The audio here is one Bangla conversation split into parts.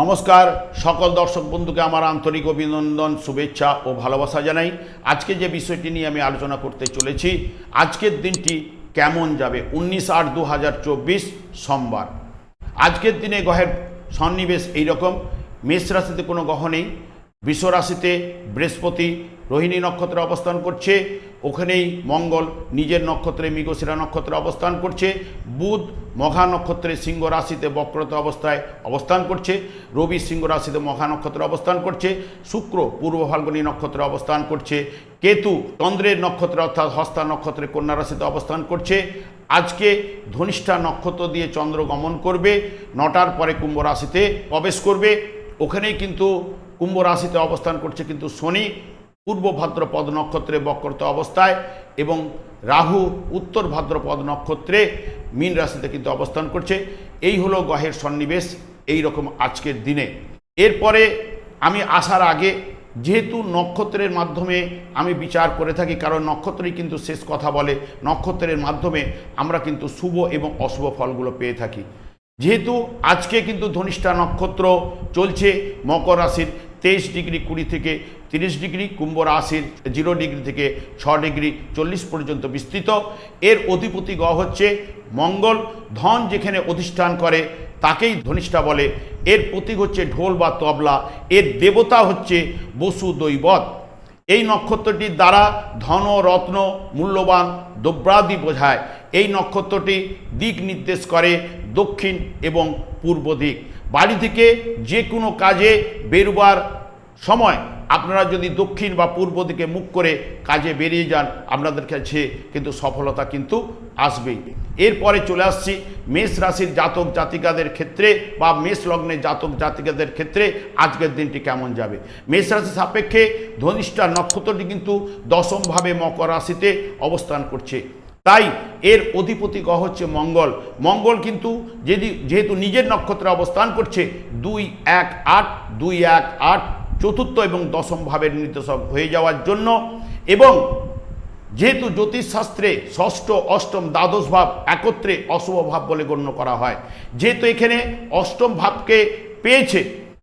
নমস্কার, সকল দর্শক বন্ধুকে আমার আন্তরিক অভিনন্দন, শুভেচ্ছা ও ভালোবাসা জানাই। আজকে যে বিষয়টি নিয়ে আমি আলোচনা করতে চলেছি, আজকের দিনটি কেমন যাবে? উনিশ আট দু সোমবার। আজকের দিনে গ্রহের সন্নিবেশ এইরকম, মেষ রাশিতে কোনো গ্রহ নেই, বৃষ রাশিতে বৃহস্পতি রোহিণী নক্ষত্রে অবস্থান করছে, ওখানেই মঙ্গল নিজের নক্ষত্রে মৃগশিরা নক্ষত্রে অবস্থান করছে, বুধ মঘা নক্ষত্রে সিংহ রাশিতে বক্রত অবস্থায় অবস্থান করছে, রবি সিংহ রাশিতে মঘা নক্ষত্রে অবস্থান করছে, শুক্র পূর্ব ফাল্গুনী নক্ষত্রে অবস্থান করছে, কেতু চন্দ্রের নক্ষত্রে অর্থাৎ হস্তা নক্ষত্রে কন্যা রাশিতে অবস্থান করছে, আজকে ধনিষ্ঠা নক্ষত্র দিয়ে চন্দ্র গমন করবে, নটার পরে কুম্ভ রাশিতে প্রবেশ করবে, ওখানেই কিন্তু কুম্ভ রাশিতে অবস্থান করছে কিন্তু শনি পূর্ব ভাদ্রপদ নক্ষত্রে বক্রত অবস্থায় এবং রাহু উত্তর ভাদ্রপদ নক্ষত্রে মীন রাশিতে কিন্তু অবস্থান করছে। এই হলো গ্রহের সন্নিবেশ, এই রকম আজকের দিনে। এরপরে আমি আসার আগে যেহেতু নক্ষত্রের মাধ্যমে আমি বিচার করে থাকি, কারণ নক্ষত্রই কিন্তু শেষ কথা বলে, নক্ষত্রের মাধ্যমে আমরা কিন্তু শুভ এবং অশুভ ফলগুলো পেয়ে থাকি। যেহেতু আজকে কিন্তু ধনিষ্ঠা নক্ষত্র চলছে, মকর রাশির তেইশ ডিগ্রি কুড়ি থেকে তিরিশ ডিগ্রি কুম্ভ রাশির জিরো ডিগ্রি থেকে ছ ডিগ্রি চল্লিশ পর্যন্ত বিস্তৃত। এর অধিপতি গ হচ্ছে মঙ্গল। ধন যেখানে অধিষ্ঠান করে, তাকেই ধনিষ্ঠা বলে। এর প্রতীক হচ্ছে ঢোল বা তবলা। এর দেবতা হচ্ছে বসু দৈবত এই নক্ষত্রটির দ্বারা ধন, রত্ন মূল্যবান দ্রব্যাদি বোঝায়। এই নক্ষত্রটি দিক নির্দেশ করে দক্ষিণ এবং পূর্ব দিক। বাড়ি থেকে যে কোনো কাজে বেরোবার সময় আপনারা যদি দক্ষিণ বা পূর্ব দিকে মুখ করে কাজে বেরিয়ে যান, আপনাদের কাছে কিন্তু সফলতা কিন্তু আসবেই। এরপরে চলে আসছি, মেষ রাশির জাতক জাতিকাদের ক্ষেত্রে বা মেষ লগ্নের জাতক জাতিকাদের ক্ষেত্রে আজকের দিনটি কেমন যাবে? মেষ রাশি সাপেক্ষে ধনিষ্ঠা নক্ষত্রটি কিন্তু দশমভাবে মকর রাশিতে অবস্থান করছে। তাই এর অধিপতি গ্রহ হচ্ছে মঙ্গল। মঙ্গল কিন্তু যদি যেহেতু নিজের নক্ষত্রে অবস্থান করছে, দুই এক আট, দুই এক আট, চতুর্থ এবং দশম ভাবের নির্দেশক হয়ে যাওয়ার জন্য এবং যেহেতু জ্যোতিষশাস্ত্রে ষষ্ঠ, অষ্টম, দ্বাদশ ভাব একত্রে অশুভ ভাব বলে গণ্য করা হয়, যেহেতু এখানে অষ্টম ভাবকে পেয়েছে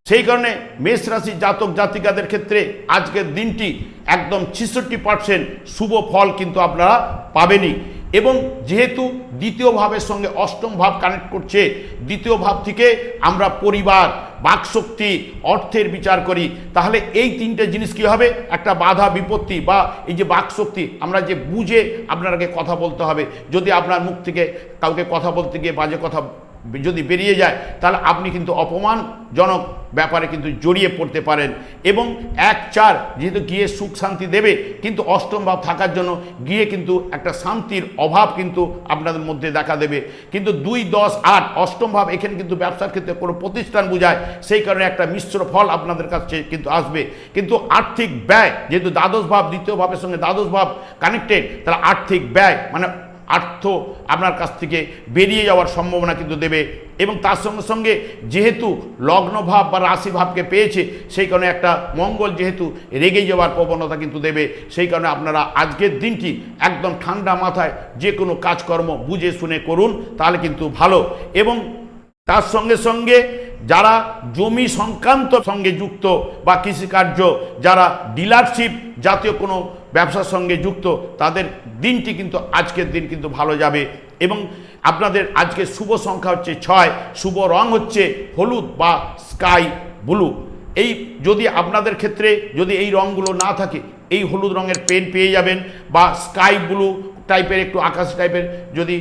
সেই কারণে মেষ রাশির জাতক জাতিকাদের ক্ষেত্রে আজকের দিনটি একদম ছেষট্টি পার্সেন্ট শুভ ফল কিন্তু আপনারা পাবেনই। এবং যেহেতু দ্বিতীয় ভাবের সঙ্গে অষ্টম ভাব কানেক্ট করছে, দ্বিতীয় ভাব থেকে আমরা পরিবার, বাকশক্তি, অর্থের বিচার করি, তাহলে এই তিনটে জিনিস কি হবে? একটা বাধা বিপত্তি বা এই যে বাকশক্তি, আমরা যে বুঝে আপনাকে কথা বলতে হবে। যদি আপনার মুখ থেকে কাউকে কথা বলতে গিয়ে বাজে কথা যদি বেরিয়ে যায়, তাহলে আপনি কিন্তু অপমানজনক ব্যাপারে কিন্তু জড়িয়ে পড়তে পারেন। এবং এক চার যেহেতু গিয়ে সুখ শান্তি দেবে, কিন্তু অষ্টম ভাব থাকার জন্য গিয়ে কিন্তু একটা শান্তির অভাব কিন্তু আপনাদের মধ্যে দেখা দেবে। কিন্তু দুই দশ আট অষ্টম ভাব এখানে কিন্তু ব্যবসার ক্ষেত্রে কোনো প্রতিষ্ঠান বোঝায়, সেই কারণে একটা মিশ্র ফল আপনাদের কাছে কিন্তু আসবে। কিন্তু আর্থিক ব্যয়, যেহেতু দ্বাদশ ভাব, দ্বিতীয় ভাবের সঙ্গে দ্বাদশ ভাব কানেক্টেড তাহলে আর্থিক ব্যয় মানে আর্থ আপনার কাছ থেকে বেরিয়ে যাওয়ার সম্ভাবনা কিন্তু দেবে এবং তার সঙ্গে সঙ্গে যেহেতু লগ্নভাব বা রাশিভাবকে পেয়েছে, সেই কারণে একটা মঙ্গল যেহেতু রেগে যাওয়ার প্রবণতা কিন্তু দেবে, সেই কারণে আপনারা আজকের দিনটি একদম ঠান্ডা মাথায় যে কোনো কাজকর্ম বুঝে শুনে করুন, তাহলে কিন্তু ভালো। এবং তার সঙ্গে সঙ্গে যারা জমি সংক্রান্ত সঙ্গে যুক্ত বা কৃষিকার্য, যারা ডিলারশিপ জাতীয় কোনো ব্যবসার সঙ্গে যুক্ত, তাদের দিনটি কিন্তু আজকের দিন কিন্তু ভালো যাবে। এবং আপনাদের আজকে শুভ সংখ্যা হচ্ছে ছয়, শুভ রং হচ্ছে হলুদ বা স্কাই ব্লু। এই যদি আপনাদের ক্ষেত্রে যদি এই রঙগুলো না থাকে, এই হলুদ রঙের পেন পেয়ে যাবেন বা স্কাই ব্লু টাইপের একটু আকাশ টাইপের যদি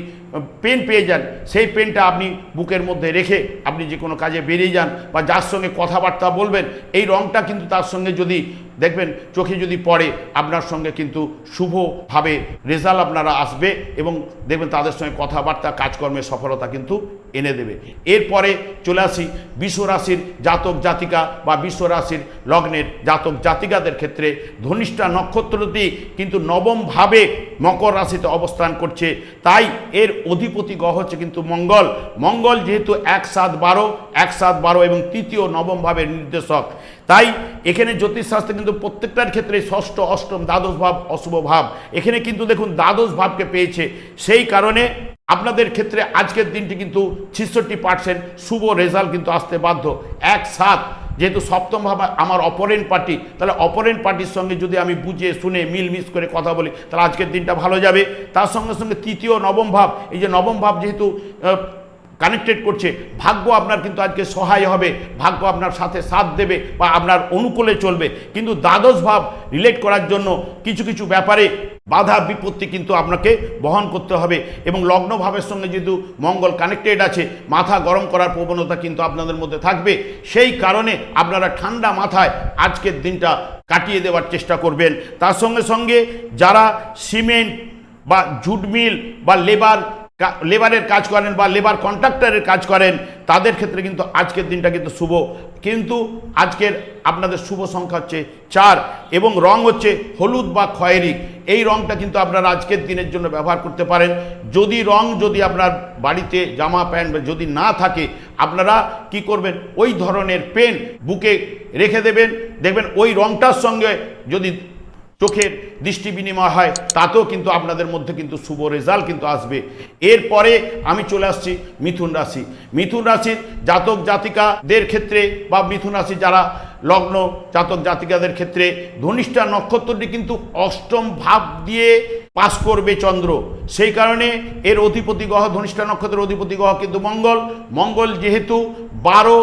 পেন পেয়ে যান, সেই পেনটা আপনি বুকের মধ্যে রেখে আপনি যে কোনো কাজে বেরিয়ে যান বা যার সঙ্গে কথাবার্তা বলবেন, এই রঙটা কিন্তু তার সঙ্গে যদি দেখবেন চোখে যদি পড়ে, আপনার সঙ্গে কিন্তু শুভভাবে রেজাল্ট আপনারা আসবে এবং দেখবেন তাদের সঙ্গে কথাবার্তা, কাজকর্মের সফলতা কিন্তু এনে দেবে। এরপরে চলে আসি বিশ্বরাশির জাতক জাতিকা বা বিশ্বরাশির লগ্নের জাতক জাতিকাদের ক্ষেত্রে ধনিষ্ঠা নক্ষত্রটি কিন্তু নবমভাবে মকর রাশিতে অবস্থান করছে। তাই এর অধিপতি গ্রহ হচ্ছে কিন্তু মঙ্গল। মঙ্গল যেহেতু এক সাত বারো, এক সাত বারো এবং তৃতীয় নবম ভাবের নির্দেশক। তাই এখানে জ্যোতিষশাস্ত্রে কিন্তু প্রত্যেকটার ক্ষেত্রে ষষ্ঠ, অষ্টম, দ্বাদশ ভাব অশুভ ভাব। এখানে কিন্তু দেখুন দ্বাদশ ভাবকে পেয়েছে। সেই কারণে আপনাদের ক্ষেত্রে আজকের দিনটি কিন্তু ছিষট্টি পার্সেন্ট শুভ রেজাল্ট কিন্তু আসতে বাধ্য। এক সাত যেহেতু সপ্তম ভাব আমার অপরেন্ট পার্টি, তাহলে অপরেন্ট পার্টির সঙ্গে যদি আমি বুঝে, শুনে মিল মিস করে কথা বলি, তাহলে আজকের দিনটা ভালো যাবে। তার সঙ্গে সঙ্গে তৃতীয় নবম ভাব, এই যে নবম ভাব যেহেতু কানেক্টেড করছে, ভাগ্য আপনার কিন্তু আজকে সহায় হবে, ভাগ্য আপনার সাথে সাথ দেবে বা আপনার অনুকূলে চলবে। কিন্তু দ্বাদশ ভাব রিলেট করার জন্য কিছু কিছু ব্যাপারে বাধা বিপত্তি কিন্তু আপনাকে বহন করতে হবে এবং লগ্নভাবের সঙ্গে যেহেতু মঙ্গল কানেক্টেড আছে, মাথা গরম করার প্রবণতা কিন্তু আপনাদের মধ্যে থাকবে। সেই কারণে আপনারা ঠান্ডা মাথায় আজকের দিনটা কাটিয়ে দেওয়ার চেষ্টা করবেন। তার সঙ্গে সঙ্গে যারা সিমেন্ট বা জুট মিল বা লেবার লেবারের কাজ করেন বা লেবার কন্ট্রাক্টরের কাজ করেন, তাদের ক্ষেত্রে কিন্তু আজকের দিনটা কিন্তু শুভ। কিন্তু আজকের আপনাদের শুভ সংখ্যা হচ্ছে চার এবং রং হচ্ছে হলুদ বা খয়েরি। এই রংটা কিন্তু আপনারা আজকের দিনের জন্য ব্যবহার করতে পারেন। যদি রং যদি আপনার বাড়িতে জামা, প্যান্ট যদি না থাকে, আপনারা কি করবেন? ওই ধরনের পেন বুকে রেখে দেবেন। দেখবেন ওই রংটার সঙ্গে যদি চোখের দৃষ্টি বিনিময় হয়, তাতেও কিন্তু আপনাদের মধ্যে কিন্তু শুভ রেজাল্ট কিন্তু আসবে। এরপরে আমি চলে আসছি মিথুন রাশি। মিথুন রাশির জাতক জাতিকাদের ক্ষেত্রে বা মিথুন রাশি যারা লগ্ন জাতক জাতিকাদের ক্ষেত্রে ধনিষ্ঠা নক্ষত্রটি কিন্তু অষ্টম ভাব দিয়ে পাশ করবে চন্দ্র। সেই কারণে এর অধিপতি গ্রহ, ধনিষ্ঠা নক্ষত্রের অধিপতি গ্রহ কিন্তু মঙ্গল। মঙ্গল যেহেতু বারো,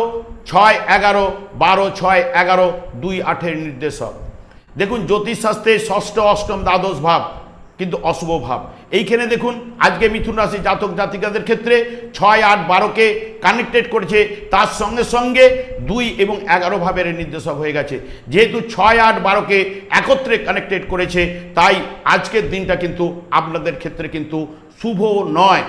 ছয়, এগারো, বারো, ছয়, এগারো, দুই আঠের নির্দেশক। দেখুন, জ্যোতিষশাস্ত্রে ষষ্ঠ, অষ্টম, দ্বাদশ ভাব, কিন্তু অশুভ ভাব। এইখানে দেখুন, আজকে মিথুন রাশি জাতক জাতিকাদের ক্ষেত্রে ছয়, আট, বারোকে কানেক্টেড করেছে। তার সঙ্গে সঙ্গে দুই এবং এগারো ভাবের নির্দেশক হয়ে গেছে। যেহেতু ছয়, আট, বারোকে একত্রে কানেক্টেড করেছে, তাই আজকের দিনটা কিন্তু আপনাদের ক্ষেত্রে কিন্তু শুভ নয়।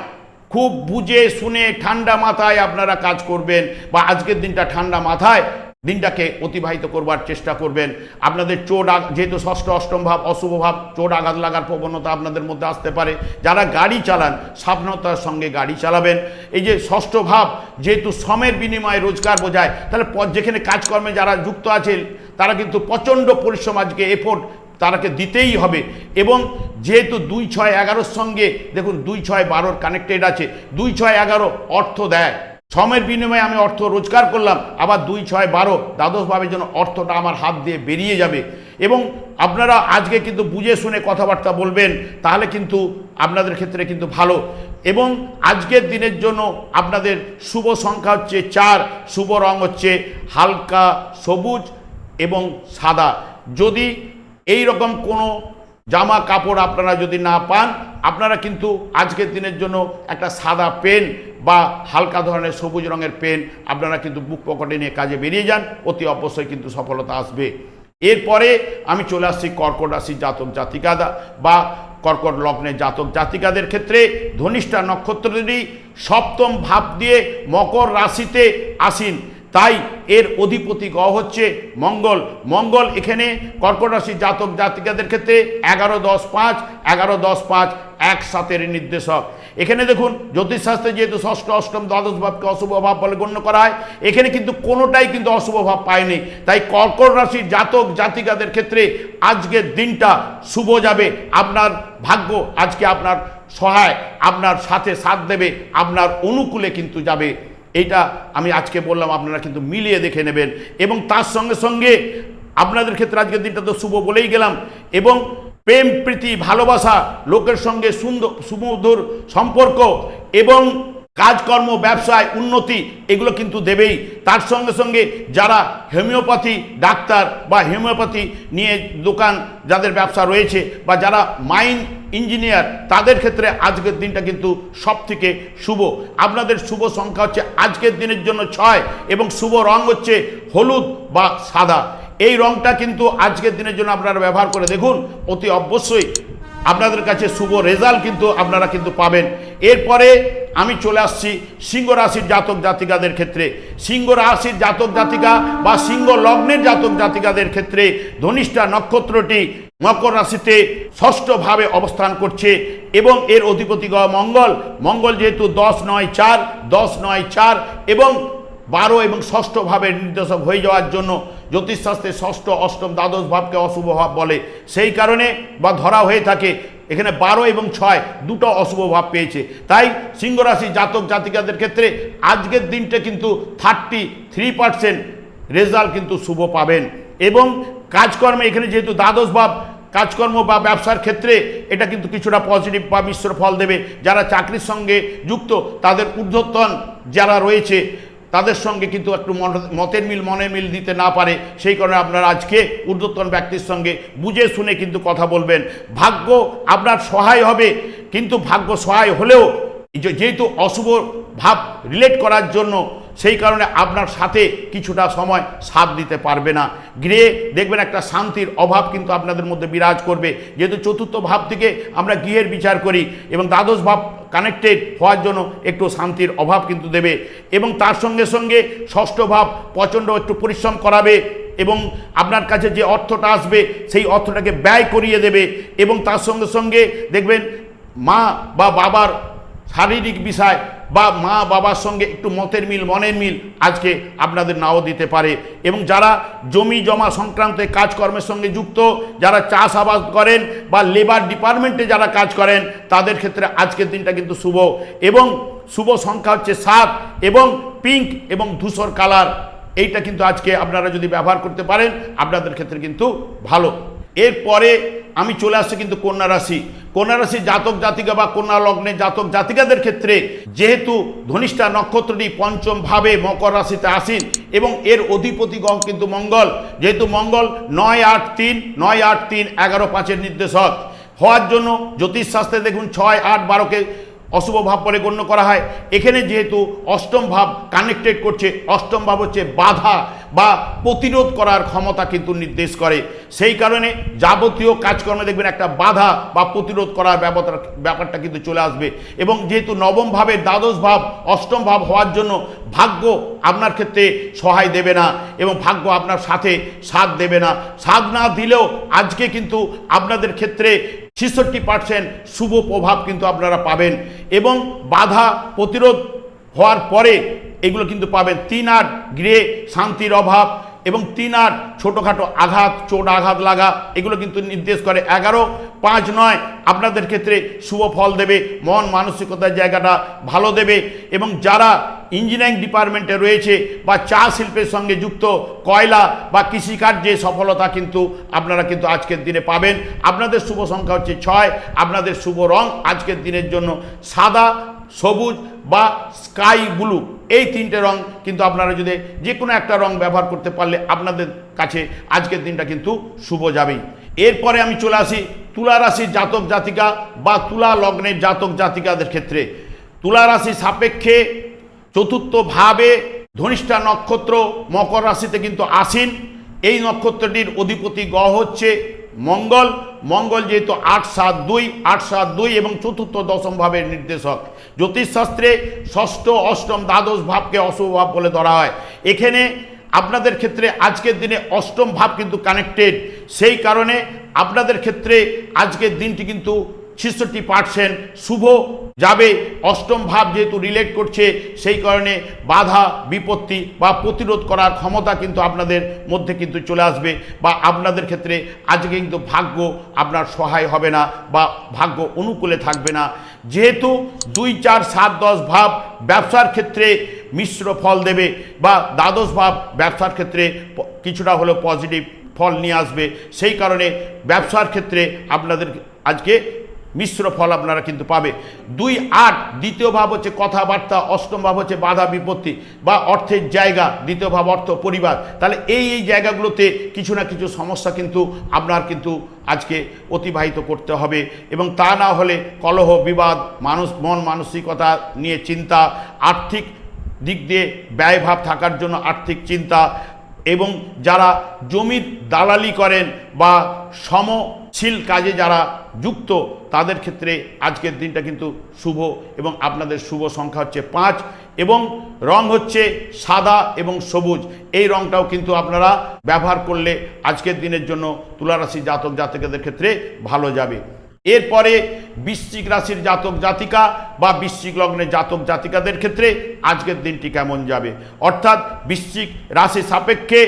খুব বুঝে, শুনে, ঠান্ডা মাথায় আপনারা কাজ করবেন বা আজকের দিনটা ঠান্ডা মাথায় দিনটাকে অতিবাহিত করবার চেষ্টা করবেন। আপনাদের চোট যেহেতু ষষ্ঠ, অষ্টম ভাব, অশুভ ভাব চোট আঘাত লাগার প্রবণতা আপনাদের মধ্যে আসতে পারে। যারা গাড়ি চালান, সাবধানতার সঙ্গে গাড়ি চালাবেন। এই যে ষষ্ঠ ভাব, যেহেতু শ্রমের বিনিময়ে রোজগার বোঝায়, তাহলে যেখানে কাজকর্মে যারা যুক্ত আছেন, তারা কিন্তু প্রচণ্ড পরিশ্রম আজকে এফোর্ট তারাকে দিতেই হবে। এবং যেহেতু দুই ছয় এগারোর সঙ্গে, দেখুন দুই ছয় বারোর কানেক্টেড আছে, দুই ছয় এগারো অর্থ দেয়। শ্রমের বিনিময়ে আমি অর্থ রোজগার করলাম, আবার দুই, ছয়, বারো দ্বাদশভাবের জন্য অর্থটা আমার হাত দিয়ে বেরিয়ে যাবে। এবং আপনারা আজকে কিন্তু বুঝে শুনে কথাবার্তা বলবেন, তাহলে কিন্তু আপনাদের ক্ষেত্রে কিন্তু ভালো। এবং আজকের দিনের জন্য আপনাদের শুভ সংখ্যা হচ্ছে চার, শুভ রং হচ্ছে হালকা সবুজ এবং সাদা। যদি এই রকম কোনো জামা কাপড় আপনারা যদি না পান, আপনারা কিন্তু আজকের দিনের জন্য একটা সাদা পেন বা হালকা ধরনের সবুজ রঙের পেন আপনারা কিন্তু বুক পকেটে নিয়ে কাজে বেরিয়ে যান, অতি অবশ্যই কিন্তু সফলতা আসবে। এরপরে আমি চলে আসছি কর্কট রাশির জাতক জাতিকাদা বা কর্কট লগ্নের জাতক জাতিকাদের ক্ষেত্রে ধনিষ্ঠা নক্ষত্রটি সপ্তম ভাব দিয়ে মকর রাশিতে আসীন। তাই এর অধিপতি গ্রহ হচ্ছে মঙ্গল। মঙ্গল এখানে কর্কট জাতক, জাতিকাদের ক্ষেত্রে এগারো দশ পাঁচ, এগারো দশ পাঁচ, এক সাতের নির্দেশক। এখানে দেখুন, জ্যোতিষশাস্ত্রে যেহেতু ষষ্ঠ, অষ্টম, দ্বাদশ ভাবকে অশুভ ভাব বলে গণ্য করা হয়, এখানে কিন্তু কোনোটাই কিন্তু অশুভ ভাব পায়নি। তাই কর্কট রাশির জাতক, জাতিকাদের ক্ষেত্রে আজকের দিনটা শুভ যাবে, আপনার ভাগ্য আজকে আপনার সহায়, আপনার সাথে সাথ দেবে, আপনার অনুকূলে কিন্তু যাবে। এইটা আমি আজকে বললাম, আপনারা কিন্তু মিলিয়ে দেখে নেবেন। এবং তার সঙ্গে সঙ্গে আপনাদের ক্ষেত্রে আজকের দিনটা তো শুভ বলেই গেলাম। এবং প্রেম, প্রীতি, ভালোবাসা, লোকের সঙ্গে সুন্দর, সুমধুর সম্পর্ক এবং কাজকর্ম, ব্যবসায় উন্নতি, এগুলো কিন্তু দেবেই। তার সঙ্গে সঙ্গে যারা হোমিওপ্যাথি ডাক্তার বা হোমিওপ্যাথি নিয়ে দোকান যাদের ব্যবসা রয়েছে বা যারা মাইন ইঞ্জিনিয়ার, তাদের ক্ষেত্রে আজকের দিনটা কিন্তু সব থেকে শুভ। আপনাদের শুভ সংখ্যা হচ্ছে আজকের দিনের জন্য ছয় এবং শুভ রং হচ্ছে হলুদ বা সাদা। এই রংটা কিন্তু আজকের দিনের জন্য আপনারা ব্যবহার করে দেখুন, অতি অবশ্যই আপনাদের কাছে শুভ রেজাল্ট কিন্তু আপনারা কিন্তু পাবেন। এরপরে আমি চলে আসছি সিংহ রাশির জাতক জাতিকাদের ক্ষেত্রে। সিংহ রাশির জাতক জাতিকা বা সিংহ লগ্নের জাতক জাতিকাদের ক্ষেত্রে ধনিষ্ঠা নক্ষত্রটি মকর রাশিতে ষষ্ঠভাবে অবস্থান করছে এবং এর অধিপতি মঙ্গল। মঙ্গল যেহেতু দশ নয় চার, দশ নয় চার এবং বারো এবং ষষ্ঠ ভাবের নির্দেশক হয়ে যাওয়ার জন্য জ্যোতিষশাস্ত্রে ষষ্ঠ, অষ্টম, দ্বাদশ ভাবকে অশুভ ভাব বলে। সেই কারণে বা ধরা হয়ে থাকে, এখানে বারো এবং ছয় দুটো অশুভ ভাব পেয়েছে। তাই সিংহ রাশি জাতক জাতিকাদের ক্ষেত্রে আজকের দিনটা কিন্তু থার্টি থ্রি পার্সেন্ট রেজাল্ট কিন্তু শুভ পাবেন। এবং কাজকর্মে এখানে যেহেতু দ্বাদশ ভাব, কাজকর্ম বা ব্যবসার ক্ষেত্রে এটা কিন্তু কিছুটা পজিটিভ বা মিশ্র ফল দেবে। যারা চাকরির সঙ্গে যুক্ত, তাদের ঊর্ধ্বতন যারা রয়েছে তাদের সঙ্গে কিন্তু একটু মতের মিল মনে মিল দিতে না পারে, সেই কারণে আপনারা আজকে ঊর্ধ্বতন ব্যক্তির সঙ্গে বুঝে শুনে কিন্তু কথা বলবেন। ভাগ্য আপনার সহায় হবে, কিন্তু ভাগ্য সহায় হলেও যেহেতু অশুভ ভাব রিলেট করার জন্য, সেই কারণে আপনার সাথে কিছুটা সময় সাথ দিতে পারবে না। গৃহে দেখবেন একটা শান্তির অভাব কিন্তু আপনাদের মধ্যে বিরাজ করবে। যেহেতু চতুর্থ ভাব থেকে আমরা গৃহের বিচার করি এবং দ্বাদশ ভাব কানেক্টেড হওয়ার জন্য একটু শান্তির অভাব কিন্তু দেবে এবং তার সঙ্গে সঙ্গে ষষ্ঠ ভাব প্রচণ্ড একটু পরিশ্রম করাবে এবং আপনার কাছে যে অর্থটা আসবে, সেই অর্থটাকে ব্যয় করিয়ে দেবে এবং তার সঙ্গে সঙ্গে দেখবেন মা বা বাবার শারীরিক বিষয় বা মা বাবার সঙ্গে একটু মতের মিল, মনের মিল আজকে আপনাদের নাও দিতে পারে। এবং যারা জমি জমা সংক্রান্ত কাজকর্মের সঙ্গে যুক্ত, যারা চাষাবাদ করেন বা লেবার ডিপার্টমেন্টে যারা কাজ করেন, তাদের ক্ষেত্রে আজকের দিনটা কিন্তু শুভ। এবং শুভ সংখ্যা হচ্ছে সাত এবং পিঙ্ক এবং ধূসর কালার এইটা কিন্তু আজকে আপনারা যদি ব্যবহার করতে পারেন, আপনাদের ক্ষেত্রে কিন্তু ভালো। এরপরে আমি চলে আসছি কিন্তু কন্যা রাশি। কন্যা রাশি জাতক জাতিকা বা কন্যা লগ্নে জাতক জাতিকাদের ক্ষেত্রে যেহেতু ধনিষ্ঠা নক্ষত্রটি পঞ্চম ভাবে মকর রাশিতে আসীন এবং এর অধিপতি গ্রহ কিন্তু মঙ্গল। যেহেতু মঙ্গল নয় আট তিন, নয় আট তিন, এগারো পাঁচের নির্দেশক। হওয়ার জন্য জ্যোতিষশাস্ত্রে দেখুন ছয় আট বারোকে অশুভ ভাব বলে গণ্য করা হয়। এখানে যেহেতু অষ্টম ভাব কানেক্টেড করছে, অষ্টম ভাব হচ্ছে বাধা। বা প্রতিরোধ করার ক্ষমতা কিন্তু নির্দেশ করে। সেই কারণে যাবতীয় কাজকর্মে দেখবেন একটা বাধা বা প্রতিরোধ করার ব্যাপারটা ব্যাপারটা কিন্তু চলে আসবে। এবং যেহেতু নবম ভাবের দ্বাদশ ভাব, অষ্টম ভাব হওয়ার জন্য ভাগ্য আপনার ক্ষেত্রে সহায় দেবে না এবং ভাগ্য আপনার সাথে সাথ দেবে না। সাথ না দিলেও আজকে কিন্তু আপনাদের ক্ষেত্রে ছেষট্টি পার্সেন্ট শুভ প্রভাব কিন্তু আপনারা পাবেন। এবং বাধা প্রতিরোধ হওয়ার পরে এগুলো কিন্তু পাবেন তিন আট গৃহে শান্তির অভাব এবং তিন আট ছোটোখাটো আঘাত, চোট, আঘাত লাগা, এগুলো কিন্তু নির্দেশ করে। এগারো, পাঁচ, নয় আপনাদের ক্ষেত্রে শুভ ফল দেবে, মন মানসিকতার জায়গাটা ভালো দেবে এবং যারা ইঞ্জিনিয়ারিং ডিপার্টমেন্টে রয়েছে বা চা শিল্পের সঙ্গে যুক্ত, কয়লা বা কৃষিকার্যে সফলতা কিন্তু আপনারা কিন্তু আজকের দিনে পাবেন। আপনাদের শুভ সংখ্যা হচ্ছে ছয়, আপনাদের শুভ রং আজকের দিনের জন্য সাদা, সবুজ বা স্কাই ব্লু এই তিনটে রং কিন্তু আপনারা যদি যে কোনো একটা রং ব্যবহার করতে পারলে আপনাদের কাছে আজকের দিনটা কিন্তু শুভ যাবেই। এরপরে আমি চলে আসি তুলা রাশির জাতক জাতিকা বা তুলা লগ্নের জাতক জাতিকাদের ক্ষেত্রে। তুলা রাশি সাপেক্ষে চতুর্থ ভাবে ধনিষ্ঠা নক্ষত্র মকর রাশিতে কিন্তু আসীন। এই নক্ষত্রটির অধিপতি গ্রহ হচ্ছে মঙ্গল। মঙ্গল যেহেতু আট সাত দুই, আট সাত দুই এবং চতুর্থ দশম ভাবের নির্দেশক। জ্যোতিষশাস্ত্রে ষষ্ঠ, অষ্টম, দ্বাদশ ভাবকে অশুভ ভাব বলে ধরা হয়। এখানে আপনাদের ক্ষেত্রে আজকের দিনে অষ্টম ভাব কিন্তু কানেক্টেড সেই কারণে আপনাদের ক্ষেত্রে আজকের দিনটি কিন্তু ছেষট্টি পার্সেন্ট শুভ যাবে। অষ্টম ভাব যেহেতু রিলেট করছে, সেই কারণে বাধা, বিপত্তি বা প্রতিরোধ করার ক্ষমতা কিন্তু আপনাদের মধ্যে কিন্তু চলে আসবে বা আপনাদের ক্ষেত্রে আজকে কিন্তু ভাগ্য আপনার সহায় হবে না বা ভাগ্য অনুকূলে থাকবে না। যেহেতু দুই, চার, সাত, দশ ভাব ব্যবসার ক্ষেত্রে মিশ্র ফল দেবে বা দ্বাদশ ভাব ব্যবসার ক্ষেত্রে কিছুটা হলেও পজিটিভ ফল নিয়ে আসবে। সেই কারণে ব্যবসার ক্ষেত্রে আপনাদের আজকে মিশ্র ফল আপনারা কিন্তু পাবে। দুই আট, দ্বিতীয় ভাব হচ্ছে কথাবার্তা, অষ্টম ভাব হচ্ছে বাধা বিপত্তি বা অর্থের জায়গা, দ্বিতীয় ভাব অর্থ পরিবার। তাহলে এই এই জায়গাগুলোতে কিছু না কিছু সমস্যা কিন্তু আপনার কিন্তু আজকে অতিবাহিত করতে হবে এবং তা না হলে কলহ, বিবাদ, মানুষ, মন মানসিকতা নিয়ে চিন্তা, আর্থিক দিক দিয়ে ব্যয়ভাব থাকার জন্য আর্থিক চিন্তা এবং যারা জমির দালালি করেন বা সমশীল কাজে যারা যুক্ত, তাদের ক্ষেত্রে আজকের দিনটা কিন্তু শুভ এবং আপনাদের শুভ সংখ্যা হচ্ছে পাঁচ এবং রং হচ্ছে সাদা এবং সবুজ। এই রংটাও কিন্তু আপনারা ব্যবহার করলে আজকের দিনের জন্য তুলারাশি জাতক জাতকদের ক্ষেত্রে ভালো যাবে। এরপরে বৃশ্চিক রাশির জাতক জাতিকা বা বৃশ্চিক লগ্নের জাতক জাতিকাদের ক্ষেত্রে আজকের দিনটি কেমন যাবে? অর্থাৎ বৃশ্চিক রাশি সাপেক্ষে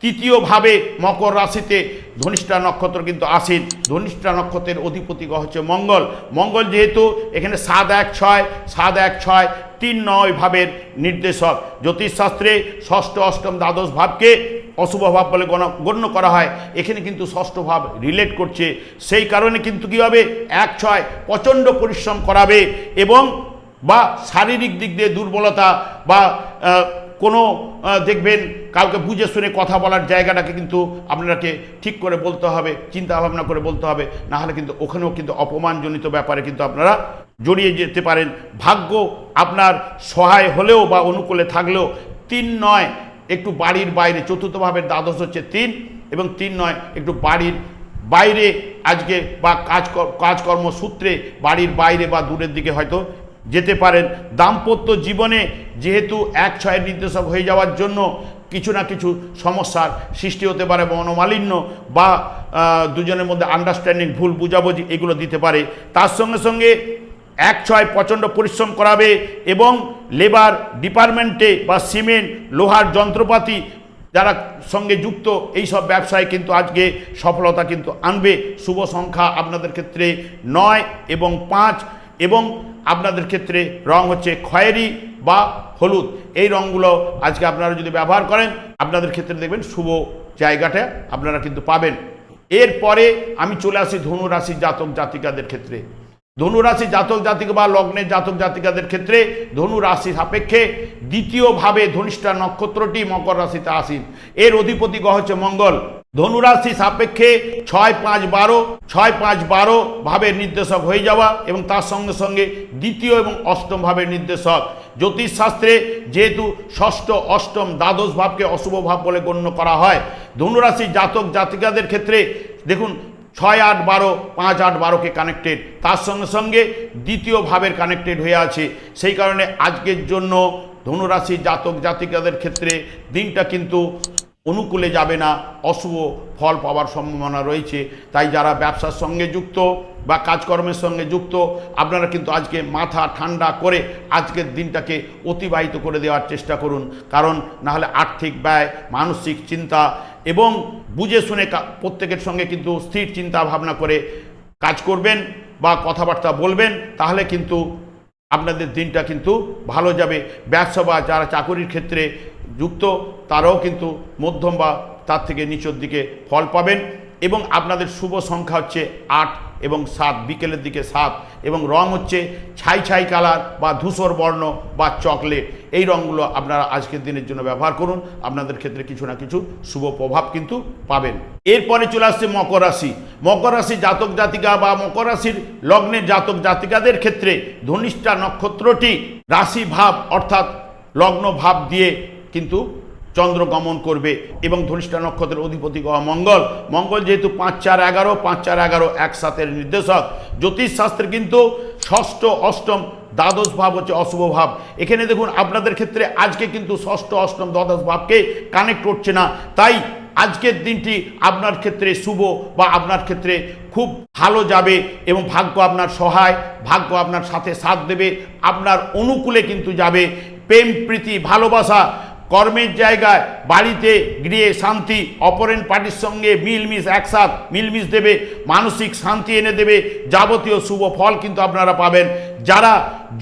তৃতীয়ভাবে মকর রাশিতে ধনিষ্ঠা নক্ষত্র কিন্তু আসেন ধনিষ্ঠা নক্ষত্রের অধিপতি হচ্ছে মঙ্গল। মঙ্গল যেহেতু এখানে সাত এক ছয়, সাত এক ছয়, তিন নয় ভাবের নির্দেশক। জ্যোতিষশাস্ত্রে ষষ্ঠ, অষ্টম, দ্বাদশ ভাবকে অশুভ ভাব বলে গণ- গণ্য করা হয়। এখানে কিন্তু ষষ্ঠ ভাব রিলেট করছে। সেই কারণে কিন্তু কী হবে? এক ছয় প্রচণ্ড পরিশ্রম করাবে এবং বা শারীরিক দিক দিয়ে দুর্বলতা বা কোনো দেখবেন কাউকে বুঝে শুনে কথা বলার জায়গাটাকে কিন্তু আপনাকে ঠিক করে বলতে হবে, চিন্তা ভাবনা করে বলতে হবে না হলে কিন্তু ওখানেও কিন্তু অপমানজনিত ব্যাপারে কিন্তু আপনারা জড়িয়ে যেতে পারেন। ভাগ্য আপনার সহায় হলেও বা অনুকূলে থাকলেও তিন নয়, একটু বাড়ির বাইরে চতুর্থভাবে দ্বাদশ হচ্ছে তিন এবং তিন নয়, একটু বাড়ির বাইরে, আজকে বা কাজ কাজকর্ম সূত্রে বাড়ির বাইরে বা দূরের দিকে হয়তো যেতে পারেন। দাম্পত্য জীবনে যেহেতু এক ছয়ের নির্দেশক হয়ে যাওয়ার জন্য কিছু না কিছু সমস্যার সৃষ্টি হতে পারে মনোমালিন্য বা দুজনের মধ্যে আন্ডারস্ট্যান্ডিং ভুল বুঝাবুঝি এগুলো দিতে পারে। তার সঙ্গে সঙ্গে এক ছয় প্রচণ্ড পরিশ্রম করাবে এবং লেবার ডিপার্টমেন্টে বা সিমেন্ট, লোহার যন্ত্রপাতি যারা সঙ্গে যুক্ত এই সব ব্যবসায় কিন্তু আজকে সফলতা কিন্তু আনবে। শুভ সংখ্যা আপনাদের ক্ষেত্রে নয় এবং পাঁচ। এবং আপনাদের ক্ষেত্রে রং হচ্ছে খয়েরি বা হলুদ। এই রঙগুলো আজকে আপনারা যদি ব্যবহার করেন, আপনাদের ক্ষেত্রে দেখবেন শুভ জায়গাটা আপনারা কিন্তু পাবেন। এরপরে আমি চলে আসি ধনু রাশির জাতক জাতিকাদের ক্ষেত্রে। ধনু রাশি জাতক জাতিকা বা লগ্নের জাতক জাতিকাদের ক্ষেত্রে ধনু রাশি সাপেক্ষে দ্বিতীয়ভাবে ধনিষ্ঠা নক্ষত্রটি মকর রাশিতে আসীন। এর অধিপতি গ্রহ হচ্ছে মঙ্গল। ধনু রাশি সাপেক্ষে ছয় পাঁচ বারো, ছয় পাঁচ বারো ভাবের নির্দেশক হয়ে যাওয়া এবং তার সঙ্গে সঙ্গে দ্বিতীয় এবং অষ্টম ভাবের নির্দেশক। জ্যোতিষশাস্ত্রে যেহেতু ষষ্ঠ, অষ্টম দ্বাদশ ভাবকে অশুভ ভাব বলে গণ্য করা হয়। ধনুরাশি জাতক জাতিকাদের ক্ষেত্রে দেখুন, ছয় আট বারো, পাঁচ আট বারোকে কানেক্টেড তার সঙ্গে সঙ্গে দ্বিতীয় ভাবের কানেক্টেড হয়ে আছে। সেই কারণে আজকের জন্য ধনুরাশি জাতক জাতিকাদের ক্ষেত্রে দিনটা কিন্তু অনুকূলে যাবে না, অশুভ ফল পাওয়ার সম্ভাবনা রয়েছে। তাই যারা ব্যবসার সঙ্গে যুক্ত বা কাজকর্মের সঙ্গে যুক্ত, আপনারা কিন্তু আজকে মাথা ঠান্ডা করে আজকের দিনটাকে অতিবাহিত করে দেওয়ার চেষ্টা করুন। কারণ নাহলে আর্থিক ব্যয়, মানসিক চিন্তা এবং বুঝে শুনে প্রত্যেকের সঙ্গে কিন্তু স্থির চিন্তা ভাবনা করে কাজ করবেন বা কথাবার্তা বলবেন, তাহলে কিন্তু আপনাদের দিনটা কিন্তু ভালো যাবে। ব্যবসা বা যারা চাকরির ক্ষেত্রে যুক্ত, তারাও কিন্তু মধ্যম বা তার থেকে নিচের দিকে ফল পাবেন। এবং আপনাদের শুভ সংখ্যা হচ্ছে আট এবং সাত, বিকেলের দিকে সাত। এবং রং হচ্ছে ছাই ছাই কালার বা ধূসর বর্ণ বা চকলেট। এই রঙগুলো আপনারা আজকের দিনের জন্য ব্যবহার করুন। আপনাদের ক্ষেত্রে কিছু না কিছু শুভ প্রভাব কিন্তু পাবেন। এরপরে চলে আসছে মকর রাশি। মকর রাশি জাতক জাতিকা বা মকর রাশির লগ্নের জাতক জাতিকাদের ক্ষেত্রে ধনিষ্ঠা নক্ষত্রটি রাশি ভাব অর্থাৎ লগ্ন ভাব দিয়ে কিন্তু চন্দ্র গমন করবে এবং ধনিষ্ঠা নক্ষত্রের অধিপতি গ্রহ মঙ্গল। মঙ্গল যেহেতু পাঁচ, চার, এগারো, পাঁচ, চার, এগারো একসাথের নির্দেশক। জ্যোতিষশাস্ত্রে কিন্তু ষষ্ঠ, অষ্টম, দ্বাদশ ভাব হচ্ছে অশুভ ভাব। এখানে দেখুন, আপনাদের ক্ষেত্রে আজকে কিন্তু ষষ্ঠ, অষ্টম, দ্বাদশ ভাবকে কানেক্ট করছে না। তাই আজকের দিনটি আপনার ক্ষেত্রে শুভ বা আপনার ক্ষেত্রে খুব ভালো যাবে এবং ভাগ্য আপনার সহায়, ভাগ্য আপনার সাথে সাথ দেবে, আপনার অনুকূলে কিন্তু যাবে। প্রেম, প্রীতি, ভালোবাসা কর্মের জায়গায় বাড়িতে গৃহে শান্তি অপরেন পার্টির সঙ্গে মিলমিশ, একসাথ মিলমিশ দেবে, মানসিক শান্তি এনে দেবে, যাবতীয় শুভ ফল কিন্তু আপনারা পাবেন। যারা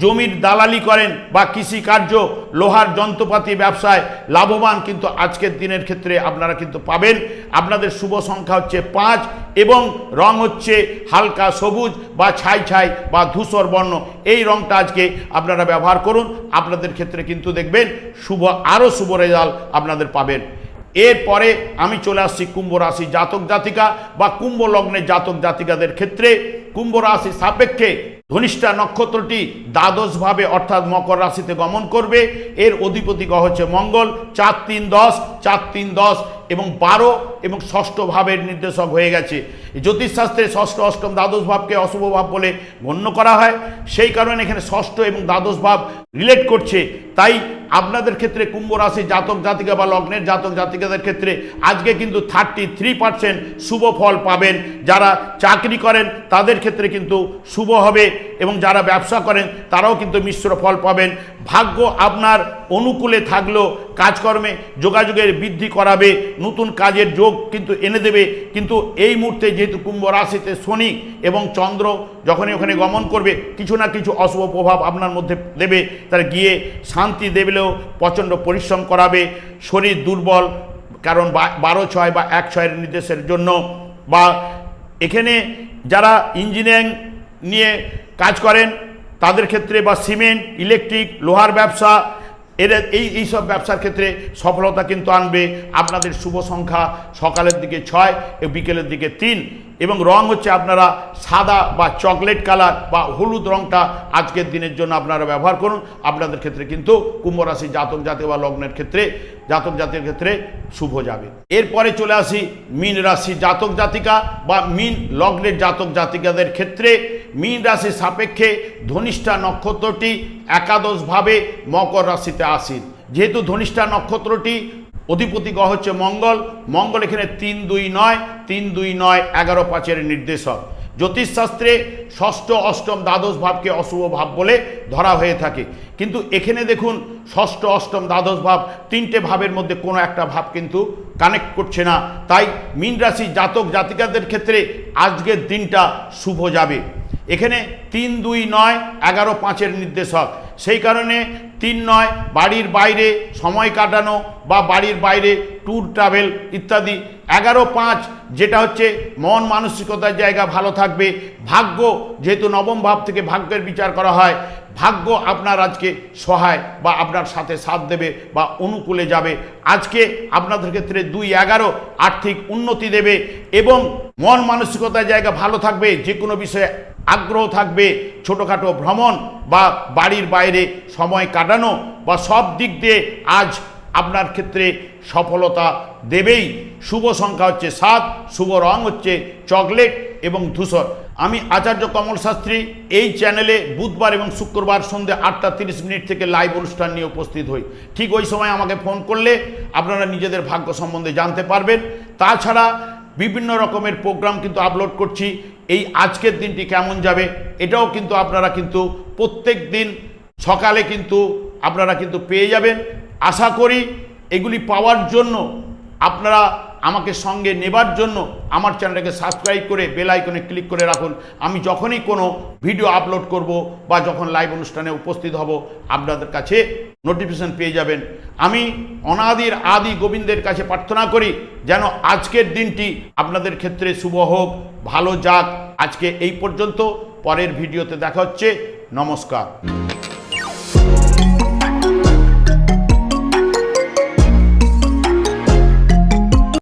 জমির দালালি করেন বা কৃষিকার্য, লোহার যন্ত্রপাতি ব্যবসায় লাভবান কিন্তু আজকের দিনের ক্ষেত্রে আপনারা কিন্তু পাবেন। আপনাদের শুভ সংখ্যা হচ্ছে পাঁচ এবং রং হচ্ছে হালকা সবুজ বা ছাই ছাই বা ধূসর বর্ণ। এই রংটা আজকে আপনারা ব্যবহার করুন। আপনাদের ক্ষেত্রে কিন্তু দেখবেন শুভ, আরও শুভ রেজাল্ট আপনাদের পাবেন। এরপরে আমি চলে আসছি কুম্ভ রাশি জাতক জাতিকা বা কুম্ভ লগ্নের জাতক জাতিকাদের ক্ষেত্রে। কুম্ভ রাশি সাপেক্ষে ধনিষ্ঠা নক্ষত্রটি দ্বাদশভাবে অর্থাৎ মকর রাশিতে গমন করবে। এর অধিপতি গ্রহ হচ্ছে মঙ্গল, চার তিন দশ চার, তিন, দশ এবং বারো এবং ষষ্ঠ ভাবের নির্দেশক হয়ে গেছে। জ্যোতিষশাস্ত্রে ষষ্ঠ, অষ্টম দ্বাদশ ভাবকে অশুভ ভাব বলে গণ্য করা হয়। সেই কারণে এখানে ষষ্ঠ এবং দ্বাদশ ভাব রিলেট করছে। তাই আপনাদের ক্ষেত্রে কুম্ভ রাশি জাতক জাতিকা বা লগ্নের জাতক জাতিকাদের ক্ষেত্রে আজকে কিন্তু থার্টি থ্রি পার্সেন্ট শুভ ফল পাবেন। যারা চাকরি করেন, তাদের ক্ষেত্রে কিন্তু শুভ হবে এবং যারা ব্যবসা করেন, তারাও কিন্তু মিশ্র ফল পাবেন। ভাগ্য আপনার অনুকূলে থাকলেও কাজকর্মে যোগাযোগের বৃদ্ধি করাবে, নতুন কাজের যোগ কিন্তু এনে দেবে। কিন্তু এই মুহূর্তে যেহেতু কুম্ভ রাশিতে শনি এবং চন্দ্র যখনই ওখানে গমন করবে, কিছু না কিছু অশুভ প্রভাব আপনার মধ্যে দেবে। তার গিয়ে শান্তি দেবেলেও প্রচণ্ড পরিশ্রম করাবে। শরীর দুর্বল, কারণ বারো ছয় বা এক ছয়ের নির্দেশের জন্য। বা এখানে যারা ইঞ্জিনিয়ারিং নিয়ে কাজ করেন তাদের ক্ষেত্রে বা সিমেন্ট, ইলেকট্রিক, লোহার ব্যবসা, এর এই এইসব ব্যবসার ক্ষেত্রে সফলতা কিন্তু আনবে। আপনাদের শুভ সংখ্যা সকালের দিকে ছয় বিকেলের দিকে তিন। এবং রং হচ্ছে আপনারা সাদা বা চকলেট কালার বা হলুদ রংটা আজকের দিনের জন্য আপনারা ব্যবহার করুন। আপনাদের ক্ষেত্রে কিন্তু কুম্ভ রাশি জাতক জাতি বা লগ্নের ক্ষেত্রে, জাতক জাতির ক্ষেত্রে শুভ যাবে। এরপরে চলে আসি মীন রাশি জাতক জাতিকা বা মীন লগ্নের জাতক জাতিকাদের ক্ষেত্রে। মীন রাশি সাপেক্ষে ধনিষ্ঠা নক্ষত্রটি একাদশভাবে মকর রাশিতে আসীন। যেহেতু ধনিষ্ঠা নক্ষত্রটি অধিপতি গ্রহ হচ্ছে মঙ্গল। মঙ্গল এখানে তিন দুই নয়, তিন দুই নয়, এগারো পাঁচের নির্দেশক। জ্যোতিষশাস্ত্রে ষষ্ঠ, অষ্টম, দ্বাদশ ভাবকে অশুভ ভাব বলে ধরা হয়ে থাকে। কিন্তু এখানে দেখুন, ষষ্ঠ, অষ্টম, দ্বাদশ ভাব তিনটে ভাবের মধ্যে কোনো একটা ভাব কিন্তু কানেক্ট করছে না। তাই মীন রাশি জাতক জাতিকাদের ক্ষেত্রে আজকের দিনটা শুভ যাবে। এখানে তিন দুই নয়, এগারো পাঁচের নির্দেশক। সেই কারণে তিন নয়, বাড়ির বাইরে সময় কাটানো বা বাড়ির বাইরে ট্যুর ট্রাভেল ইত্যাদি। এগারো পাঁচ, যেটা হচ্ছে মন মানসিকতার জায়গা ভালো থাকবে। ভাগ্য যেহেতু নবম ভাব থেকে ভাগ্যের বিচার করা হয়, ভাগ্য আপনার আজকে সহায় বা আপনার সাথে সাথ দেবে বা অনুকূলে যাবে। আজকে আপনাদের ক্ষেত্রে দুই এগারো আর্থিক উন্নতি দেবে এবং মন মানসিকতার জায়গা ভালো থাকবে, যে কোনো বিষয়ে আগ্রহ থাকবে। ছোটোখাটো ভ্রমণ বা বাড়ির বাইরে সময় কাটানো বা সব দিক দিয়ে আজ আপনার ক্ষেত্রে সফলতা দেবেই। শুভ সংখ্যা হচ্ছে সাত, শুভ রং হচ্ছে চকলেট এবং ধূসর। আমি আচার্য কমল শাস্ত্রী এই চ্যানেলে বুধবার এবং শুক্রবার সন্ধ্যে আটটা তিরিশ মিনিট থেকে লাইভ অনুষ্ঠান নিয়ে উপস্থিত হই। ঠিক ওই সময় আমাকে ফোন করলে আপনারা নিজেদের ভাগ্য সম্বন্ধে জানতে পারবেন। তাছাড়া বিভিন্ন রকমের প্রোগ্রাম কিন্তু আপলোড করছি। এই আজকের দিনটি কেমন যাবে, এটাও কিন্তু আপনারা কিন্তু প্রত্যেক দিন সকালে কিন্তু আপনারা কিন্তু পেয়ে যাবেন। আশা করি এগুলি পাওয়ার জন্য আপনারা আমাকে সঙ্গে নেবার জন্য আমার চ্যানেলটাকে সাবস্ক্রাইব করে বেল আইকনে ক্লিক করে রাখুন। আমি যখনই কোনো ভিডিও আপলোড করব বা যখন লাইভ অনুষ্ঠানে উপস্থিত হব, আপনাদের কাছে নোটিফিকেশন পেয়ে যাবেন। আমি অনাদির আদি গোবিন্দের কাছে প্রার্থনা করি যেন আজকের দিনটি আপনাদের ক্ষেত্রে শুভ হোক, ভালো যাক। আজকে এই পর্যন্ত, পরের ভিডিওতে দেখা হচ্ছে। নমস্কার।